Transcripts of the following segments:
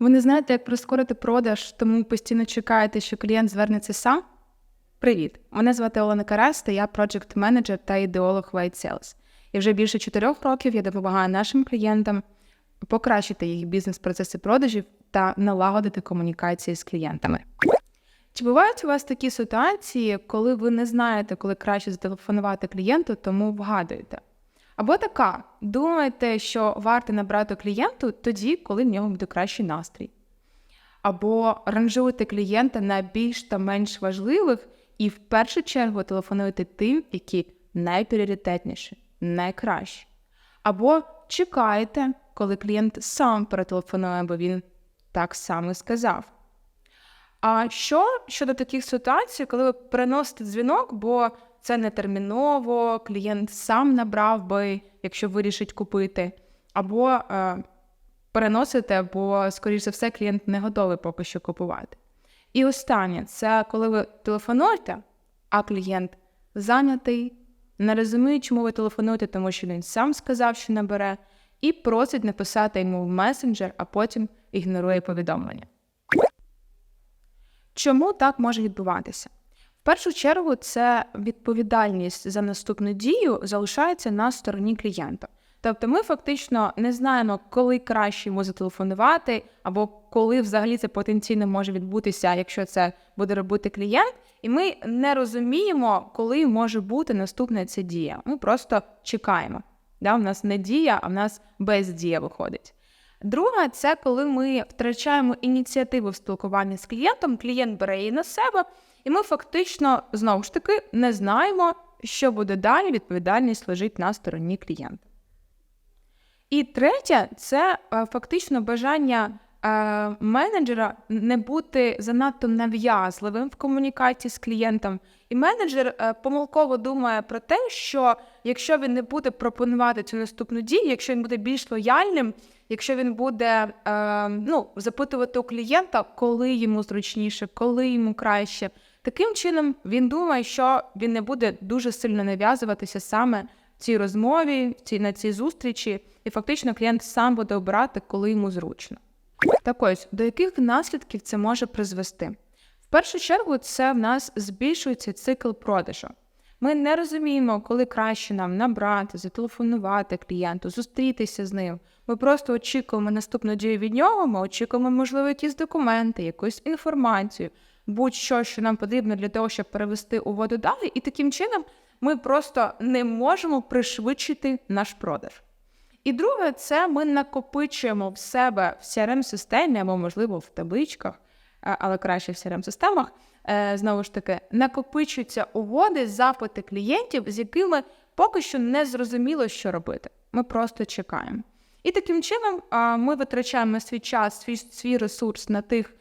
Ви не знаєте, як прискорити продаж, тому постійно чекаєте, що клієнт звернеться сам? Привіт! Мене звати Олена Караста, я проджект менеджер та ідеолог White Sales. І вже більше чотирьох років я допомагаю нашим клієнтам покращити їх бізнес-процеси продажів та налагодити комунікації з клієнтами. Чи бувають у вас такі ситуації, коли ви не знаєте, коли краще зателефонувати клієнту, тому вгадуєте? Або така, думаєте, що варто набрати клієнту тоді, коли в нього буде кращий настрій. Або ранжуєте клієнта на більш та менш важливих і в першу чергу телефонуєте тим, які найпріоритетніші, найкращі. Або чекаєте, коли клієнт сам перетелефонує, бо він так само сказав. А що щодо таких ситуацій, коли ви переносите дзвінок, бо це не терміново, клієнт сам набрав би, якщо вирішить купити, або е, переносите, бо, скоріш за все, клієнт не готовий поки що купувати. І останнє це коли ви телефонуєте, а клієнт зайнятий, не розуміє, чому ви телефонуєте, тому що він сам сказав, що набере, і просить написати йому в месенджер, а потім ігнорує повідомлення. Чому так може відбуватися? В першу чергу, це відповідальність за наступну дію залишається на стороні клієнта. Тобто ми фактично не знаємо, коли краще йому зателефонувати, або коли взагалі це потенційно може відбутися, якщо це буде робити клієнт, і ми не розуміємо, коли може бути наступна ця дія. Ми просто чекаємо. Да, У нас не дія, а в нас бездія виходить. Друге, це коли ми втрачаємо ініціативу в спілкуванні з клієнтом, клієнт бере її на себе, і ми фактично знову ж таки не знаємо, що буде далі. Відповідальність лежить на стороні клієнта. І третє, це е, фактично бажання менеджера не бути занадто нав'язливим в комунікації з клієнтом. І менеджер е, помилково думає про те, що якщо він не буде пропонувати цю наступну дію, якщо він буде більш лояльним, якщо він буде е, ну, запитувати у клієнта, коли йому зручніше, коли йому краще, таким чином він думає, що він не буде дуже сильно нав'язуватися саме цій розмові, в цій, на цій зустрічі, і фактично клієнт сам буде обирати, коли йому зручно. Так ось, до яких наслідків це може призвести? В першу чергу, це в нас збільшується цикл продажу. Ми не розуміємо, коли краще нам набрати, зателефонувати клієнту, зустрітися з ним. Ми просто очікуємо наступну дію від нього, ми очікуємо, можливо, якісь документи, якусь інформацію, будь-що, що нам потрібно для того, щоб перевести угоду далі, і таким чином ми просто не можемо пришвидшити наш продаж. І друге, це ми накопичуємо в себе в crm системі або, можливо, в табличках, але краще в crm системах знову ж таки, накопичуються угоди, запити клієнтів, з якими поки що не зрозуміло, що робити. Ми просто чекаємо. І таким чином ми витрачаємо свій час, свій свій ресурс на тих,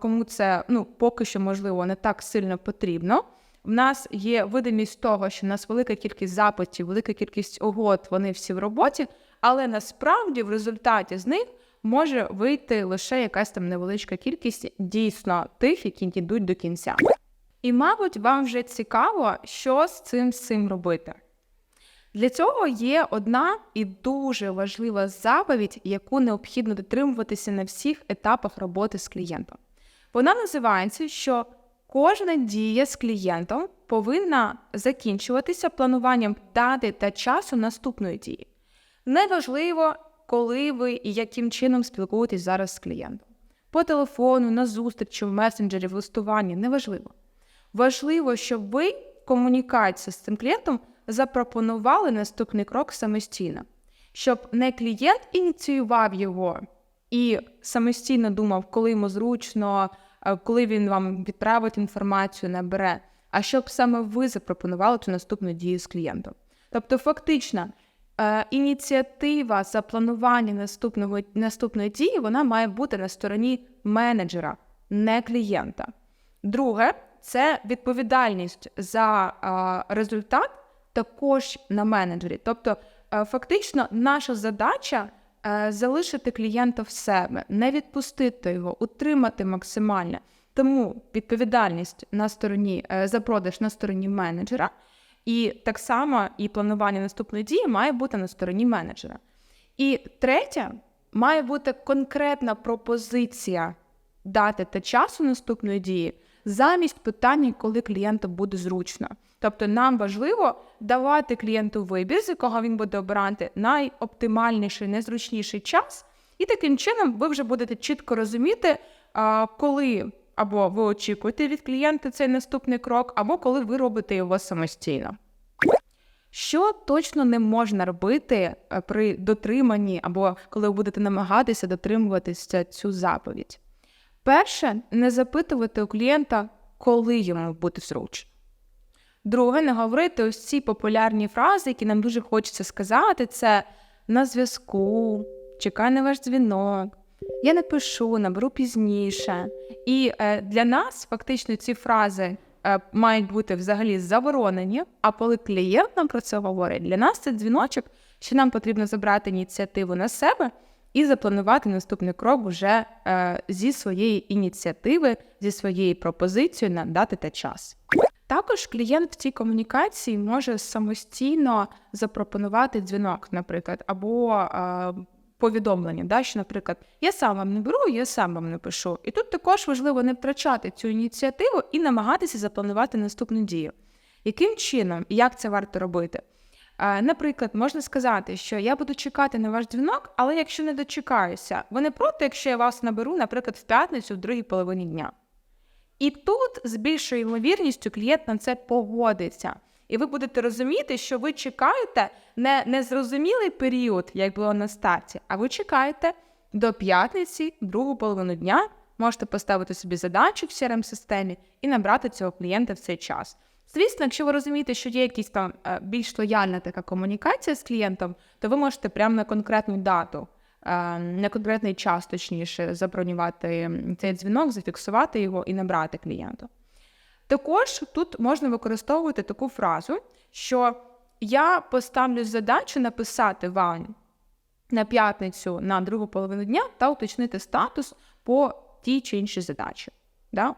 кому це ну, поки що, можливо, не так сильно потрібно. В нас є видимість того, що в нас велика кількість запитів, велика кількість угод, вони всі в роботі, але насправді в результаті з них може вийти лише якась там невеличка кількість дійсно тих, які йдуть до кінця. І, мабуть, вам вже цікаво, що з цим цим робити. Для цього є одна і дуже важлива заповідь, яку необхідно дотримуватися на всіх етапах роботи з клієнтом. Вона називається, що кожна дія з клієнтом повинна закінчуватися плануванням дати та часу наступної дії. Неважливо, коли ви і яким чином спілкуєтесь зараз з клієнтом. По телефону, на зустрічі, в месенджері, в листуванні неважливо. Важливо, щоб ви в комунікації з цим клієнтом запропонували наступний крок самостійно, щоб не клієнт ініціював його і самостійно думав, коли йому зручно, коли він вам відправить інформацію, набере, а щоб саме ви запропонували цю наступну дію з клієнтом. Тобто, фактично, Е, ініціатива за планування наступного наступної дії вона має бути на стороні менеджера, не клієнта. Друге, це відповідальність за е, результат також на менеджері. Тобто, е, фактично, наша задача залишити клієнта в себе, не відпустити його, утримати максимально. Тому відповідальність на стороні за продаж на стороні менеджера. І так само і планування наступної дії має бути на стороні менеджера. І третє, має бути конкретна пропозиція дати та часу наступної дії замість питання, коли клієнту буде зручно. Тобто нам важливо давати клієнту вибір, з якого він буде обирати найоптимальніший, найзручніший час, і таким чином ви вже будете чітко розуміти, коли або ви очікуєте від клієнта цей наступний крок, або коли ви робите його самостійно. Що точно не можна робити е, при дотриманні, або коли ви будете намагатися дотримуватися цю заповідь? Перше, не запитувати у клієнта, коли йому буде зручно. Друге, не говорити ось ці популярні фрази, які нам дуже хочеться сказати: це на зв'язку, чекай на ваш дзвінок, я напишу, наберу пізніше. І е, для нас фактично ці фрази е, мають бути взагалі заборонені. А коли клієнт нам про це говорить, для нас це дзвіночок, що нам потрібно забрати ініціативу на себе і запланувати наступний крок вже е, зі своєї ініціативи, зі своєю пропозицією на дати та час. Також клієнт в цій комунікації може самостійно запропонувати дзвінок, наприклад, або е, повідомлення, да, що, наприклад, я сам вам не беру, я сам вам напишу. І тут також важливо не втрачати цю ініціативу і намагатися запланувати наступну дію. Яким чином і як це варто робити? Наприклад, можна сказати, що я буду чекати на ваш дзвінок, але якщо не дочекаюся, ви не проти, якщо я вас наберу, наприклад, в п'ятницю в другій половині дня. І тут з більшою ймовірністю клієнт на це погодиться. І ви будете розуміти, що ви чекаєте не незрозумілий період, як було на старті, а ви чекаєте до п'ятниці, другу половину дня, можете поставити собі задачу в crm системі і набрати цього клієнта в цей час. Звісно, якщо ви розумієте, що є якась там е, більш лояльна така комунікація з клієнтом, то ви можете прямо на конкретну дату, е, на конкретний час, точніше, забронювати цей дзвінок, зафіксувати його і набрати клієнта. Також тут можна використовувати таку фразу, що я поставлю задачу написати вам на п'ятницю на другу половину дня та уточнити статус по тій чи іншій задачі. Да?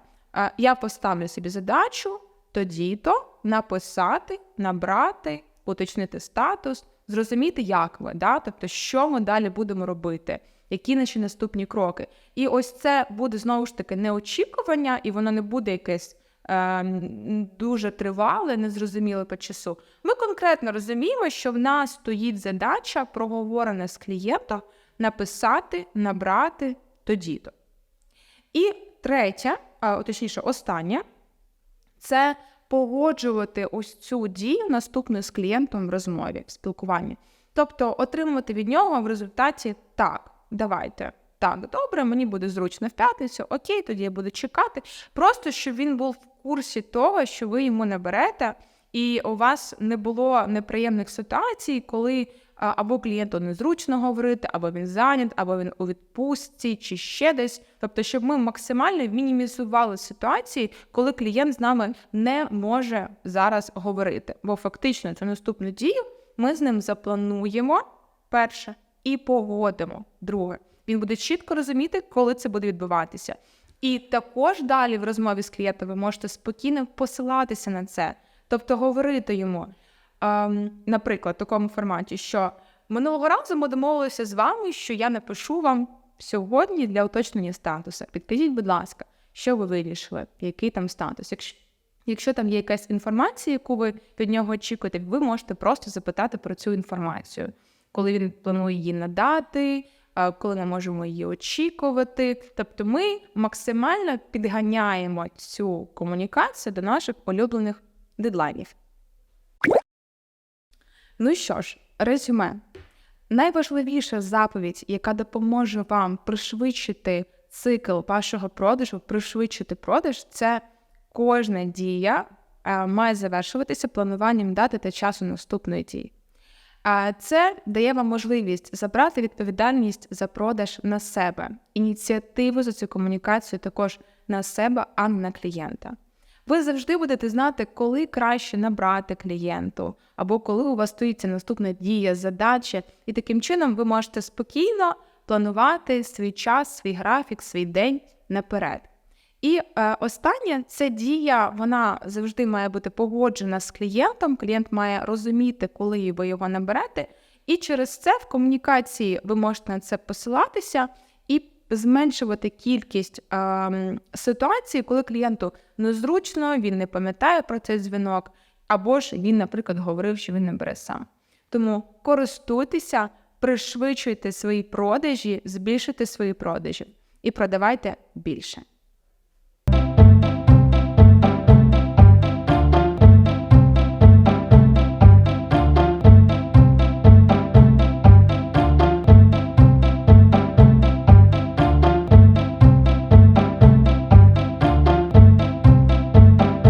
Я поставлю собі задачу тоді-то написати, набрати, уточнити статус, зрозуміти, як ви, да? тобто, що ми далі будемо робити, які наші наступні кроки. І ось це буде знову ж таки не очікування, і воно не буде якесь дуже тривале, незрозуміле по часу. Ми конкретно розуміємо, що в нас стоїть задача, проговорена з клієнтом, написати, набрати тоді-то. І третє, а, точніше, останнє, це погоджувати ось цю дію наступну з клієнтом в розмові, в спілкуванні. Тобто отримувати від нього в результаті так, давайте. Так, добре, мені буде зручно в п'ятницю, окей, тоді я буду чекати. Просто щоб він був в курсі того, що ви йому наберете, і у вас не було неприємних ситуацій, коли або клієнту незручно говорити, або він зайнят, або він у відпустці, чи ще десь. Тобто, щоб ми максимально мінімізували ситуації, коли клієнт з нами не може зараз говорити. Бо фактично цю наступну дію ми з ним заплануємо перше і погодимо друге. Він буде чітко розуміти, коли це буде відбуватися. І також далі в розмові з клієнтом ви можете спокійно посилатися на це, тобто говорити йому, ем, наприклад, в такому форматі, що минулого разу ми домовилися з вами, що я напишу вам сьогодні для уточнення статусу. Підкажіть, будь ласка, що ви вирішили, який там статус? Якщо Якщо там є якась інформація, яку ви від нього очікуєте, ви можете просто запитати про цю інформацію, коли він планує її надати, коли ми можемо її очікувати. Тобто ми максимально підганяємо цю комунікацію до наших улюблених дедлайнів. Ну що ж, резюме. Найважливіша заповідь, яка допоможе вам пришвидшити цикл вашого продажу, пришвидшити продаж, це кожна дія е, має завершуватися плануванням дати та часу наступної дії. А це дає вам можливість забрати відповідальність за продаж на себе, ініціативу за цю комунікацію також на себе, а не на клієнта. Ви завжди будете знати, коли краще набрати клієнту, або коли у вас стоїть ця наступна дія, задача, і таким чином ви можете спокійно планувати свій час, свій графік, свій день наперед. І е, останнє це дія, вона завжди має бути погоджена з клієнтом. Клієнт має розуміти, коли ви його наберете, І через це в комунікації ви можете на це посилатися і зменшувати кількість ем, ситуацій, коли клієнту незручно, він не пам'ятає про цей дзвінок, або ж він, наприклад, говорив, що він не бере сам. Тому користуйтеся, пришвидшуйте свої продажі, збільшуйте свої продажі і продавайте більше.